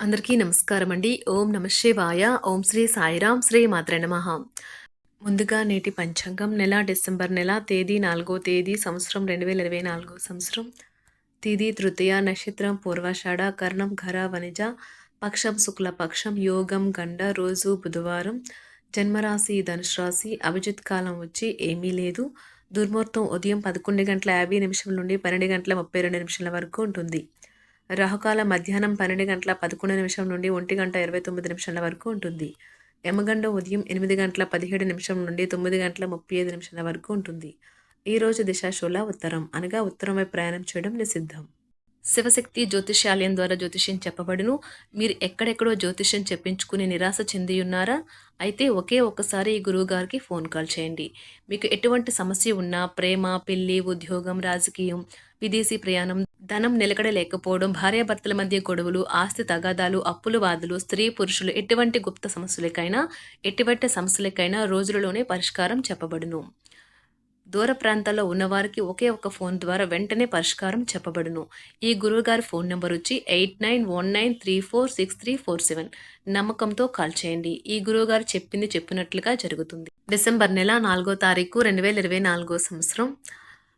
అందరికీ నమస్కారం అండి. ఓం నమ శివాయ. ఓం శ్రీ సాయిరాం శ్రీ మాత్ర నమః. ముందుగా నేటి పంచాంగం నెల డిసెంబర్ నెల తేదీ నాలుగో తేదీ సంవత్సరం రెండు వేల ఇరవై నాలుగో సంవత్సరం. తేదీ తృతీయ నక్షత్రం పూర్వాషాఢ కర్ణం ఘర వనిజ పక్షం శుక్ల పక్షం యోగం గండ రోజు బుధవారం. జన్మరాశి ధనుసు రాశి అభిజిత్ కాలం వచ్చి ఏమీ లేదు. దుర్ముహూర్తం ఉదయం పదకొండు గంటల యాభై నిమిషం నుండి పన్నెండు గంటల ముప్పై రెండు నిమిషాల వరకు ఉంటుంది. రాహుకాల మధ్యాహ్నం పన్నెండు గంటల పదకొండు నిమిషం నుండి ఒంటి గంట ఇరవై తొమ్మిది నిమిషాల వరకు ఉంటుంది. యమగండ ఉదయం ఎనిమిది గంటల పదిహేడు నిమిషం నుండి తొమ్మిది గంటల ముప్పై ఐదు నిమిషాల వరకు ఉంటుంది. ఈ రోజు దిశాశూల ఉత్తరం. అనగా ఉత్తరం వైపు ప్రయాణం చేయడం నిషిద్ధం. శివశక్తి జ్యోతిష్యాలయం ద్వారా జ్యోతిష్యం చెప్పబడును. మీరు ఎక్కడెక్కడో జ్యోతిష్యం చెప్పించుకుని నిరాశ చెంది ఉన్నారా అయితే ఒకే ఒక్కసారి ఈ గురువు గారికి ఫోన్ కాల్ చేయండి. మీకు ఎటువంటి సమస్య ఉన్నా ప్రేమ పెళ్ళి ఉద్యోగం రాజకీయం విదేశీ ప్రయాణం ధనం నిలకడ లేకపోవడం భార్యాభర్తల మధ్య గొడవలు ఆస్తి తగాదాలు అప్పులు బాధలు స్త్రీ పురుషులు ఎటువంటి గుప్త సమస్యలకైనా ఎటువంటి సమస్యలకైనా రోజులలోనే పరిష్కారం చెప్పబడును. దూర ప్రాంతాల్లో ఉన్నవారికి ఒకే ఒక ఫోన్ ద్వారా వెంటనే పరిష్కారం చెప్పబడును. ఈ గురువుగారి ఫోన్ నెంబర్ వచ్చి eight nine one nine three four six three four seven. నమ్మకంతో కాల్ చేయండి. ఈ గురువుగారు చెప్పింది చెప్పినట్లుగా జరుగుతుంది. డిసెంబర్ నెల నాలుగో తారీఖు రెండు వేల ఇరవై నాలుగో సంవత్సరం.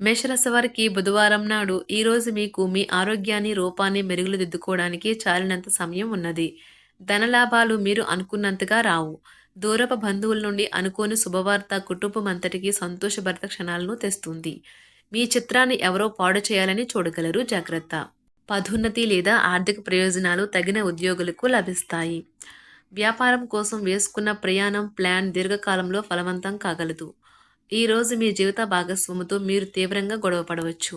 మేషరాశి వారికి బుధవారం నాడు ఈరోజు మీకు మీ ఆరోగ్యాన్ని రూపాన్ని మెరుగులు దిద్దుకోవడానికి చాలినంత సమయం ఉన్నది. ధనలాభాలు మీరు అనుకున్నంతగా రావు. దూరపు బంధువుల నుండి అనుకోని శుభవార్త కుటుంబం అంతటికి సంతోషభరిత క్షణాలను తెస్తుంది. మీ చిత్రాన్ని ఎవరో పాడు చేయాలని చూడగలరు. జాగ్రత్త. పదోన్నతి లేదా ఆర్థిక ప్రయోజనాలు తగిన ఉద్యోగులకు లభిస్తాయి. వ్యాపారం కోసం వేసుకున్న ప్రయాణం ప్లాన్ దీర్ఘకాలంలో ఫలవంతం కాగలదు. ఈ రోజు మీ జీవిత భాగస్వామితో మీరు తీవ్రంగా గొడవ పడవచ్చు.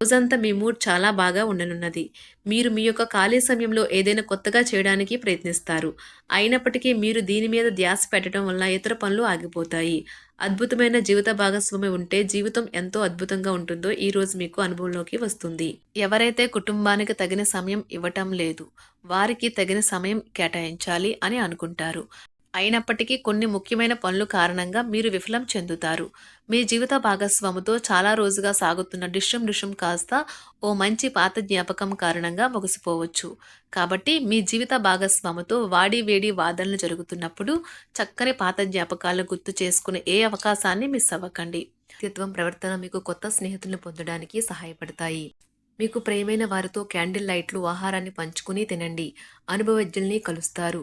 రోజంతా మీ మూడ్ చాలా బాగా ఉండనున్నది. మీరు మీ యొక్క ఖాళీ సమయంలో ఏదైనా కొత్తగా చేయడానికి ప్రయత్నిస్తారు. అయినప్పటికీ మీరు దీని మీద ధ్యాస పెట్టడం వల్ల ఇతర పనులు ఆగిపోతాయి. అద్భుతమైన జీవిత భాగస్వామి ఉంటే జీవితం ఎంతో అద్భుతంగా ఉంటుందో ఈ రోజు మీకు అనుభవంలోకి వస్తుంది. ఎవరైతే కుటుంబానికి తగిన సమయం ఇవ్వటం లేదు వారికి తగిన సమయం కేటాయించాలి అని అనుకుంటారు. అయినప్పటికీ కొన్ని ముఖ్యమైన పనులు కారణంగా మీరు విఫలం చెందుతారు. మీ జీవిత భాగస్వామితో చాలా రోజుగా సాగుతున్న డిష్యం డిష్యం కాస్త ఓ మంచి పాత జ్ఞాపకం కారణంగా ముగిసిపోవచ్చు. కాబట్టి మీ జీవిత భాగస్వామితో వాడి వేడి వాదనలు జరుగుతున్నప్పుడు చక్కని పాత జ్ఞాపకాలను గుర్తు చేసుకునే ఏ అవకాశాన్ని మిస్ అవ్వకండి. వ్యక్తిత్వం ప్రవర్తన మీకు కొత్త స్నేహితులను పొందడానికి సహాయపడతాయి. మీకు ప్రేమైన వారితో క్యాండిల్ లైట్లు ఆహారాన్ని పంచుకుని తినండి. అనుభవజ్ఞుల్ని కలుస్తారు.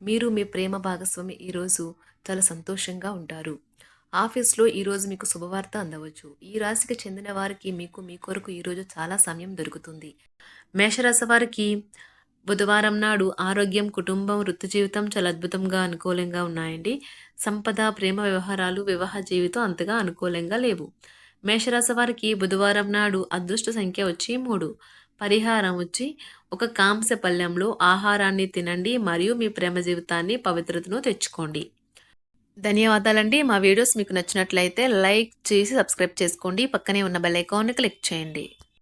మీరు మీ ప్రేమ భాగస్వామి ఈరోజు చాలా సంతోషంగా ఉంటారు. ఆఫీస్లో ఈరోజు మీకు శుభవార్త అందవచ్చు. ఈ రాశికి చెందిన వారికి మీకు మీ కొరకు ఈరోజు చాలా సమయం దొరుకుతుంది. మేషరాశి వారికి బుధవారం నాడు ఆరోగ్యం కుటుంబం వృత్తి జీవితం చాలా అద్భుతంగా అనుకూలంగా ఉన్నాయండి. సంపద ప్రేమ వ్యవహారాలు వివాహ జీవితం అంతగా అనుకూలంగా లేవు. మేషరాశి వారికి బుధవారం నాడు అదృష్ట సంఖ్య వచ్చి మూడు. పరిహారం వచ్చి ఒక కాంస్య పళ్ళెంలో ఆహారాన్ని తినండి మరియు మీ ప్రేమ జీవితాన్ని పవిత్రతను తెచ్చుకోండి. ధన్యవాదాలండి. మా వీడియోస్ మీకు నచ్చినట్లయితే లైక్ చేసి సబ్స్క్రైబ్ చేసుకోండి. పక్కనే ఉన్న బెల్ ఐకాన్ని క్లిక్ చేయండి.